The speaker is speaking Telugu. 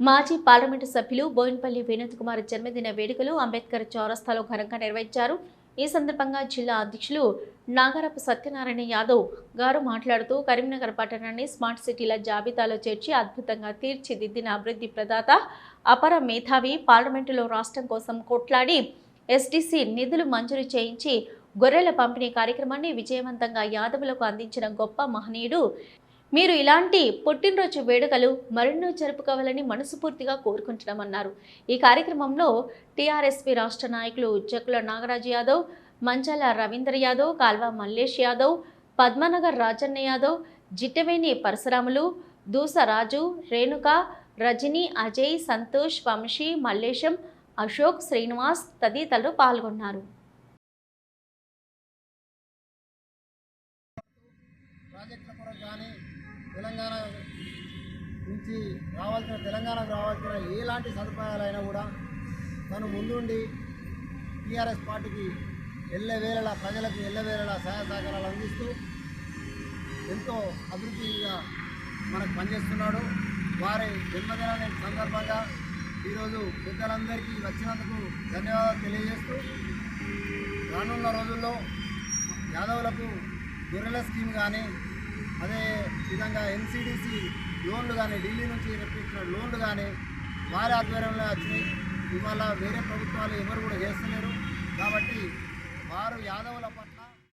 మాజీ పార్లమెంటు సభ్యులు బోయిన్పల్లి వినోద్ కుమార్ జన్మదిన వేడుకలు అంబేద్కర్ చౌరస్తాలో ఘనంగా నిర్వహించారు. ఈ సందర్భంగా జిల్లా అధ్యక్షులు నాగరపు సత్యనారాయణ యాదవ్ గారు మాట్లాడుతూ కరీంనగర్ పట్టణాన్ని స్మార్ట్ సిటీల జాబితాలో చేర్చి అద్భుతంగా తీర్చిదిద్దిన అభివృద్ధి ప్రదాత అపర మేధావి పార్లమెంటులో రాష్ట్రం కోసం కొట్లాడి ఎస్డిసి నిధులు మంజూరు చేయించి గొర్రెల పంపిణీ కార్యక్రమాన్ని విజయవంతంగా యాదవులకు అందించిన గొప్ప మహనీయుడు మీరు ఇలాంటి పుట్టినరోజు వేడుకలు మరెన్నో జరుపుకోవాలని మనస్ఫూర్తిగా కోరుకుంటున్నామన్నారు. ఈ కార్యక్రమంలో టీఆర్ఎస్పీ రాష్ట్ర నాయకులు ఉజ్జకుల నాగరాజు యాదవ్ మంచాల రవీంద్ర యాదవ్ కాల్వ మల్లేష్ యాదవ్ పద్మనగర్ రాజన్న యాదవ్ జిట్టవేణి పరశురాములు దూసరాజు రేణుక రజని అజయ్ సంతోష్ వంశీ మల్లేశం అశోక్ శ్రీనివాస్ తదితరులు పాల్గొన్నారు. ప్రాజెక్టుల కొరకు కానీ తెలంగాణ నుంచి రావాల్సిన తెలంగాణకు రావాల్సిన ఎలాంటి సదుపాయాలైనా కూడా తను ముందుండి టీఆర్ఎస్ పార్టీకి ఎల్లవేళలా ప్రజలకు ఎల్లవేళలా సహాయ సహకారాలు అందిస్తూ ఎంతో అభివృద్ధిగా మనకు పనిచేస్తున్నాడు. వారి జన్మదినాన్ని సందర్భంగా ఈరోజు పెద్దలందరికీ వచ్చినందుకు ధన్యవాదాలు తెలియజేస్తూ రానున్న రోజుల్లో యాదవులకు గొర్రెల స్కీమ్ కానీ అదే విధంగా ఎన్సీడీసీ లోన్లు కానీ ఢిల్లీ నుంచి రప్పించిన లోన్లు కానీ వారి ఆధ్వర్యంలో వచ్చినాయి. ఇవాళ వేరే ప్రభుత్వాలు ఎవరు కూడా చేస్తలేరు. కాబట్టి వారు యాదవుల పట్ల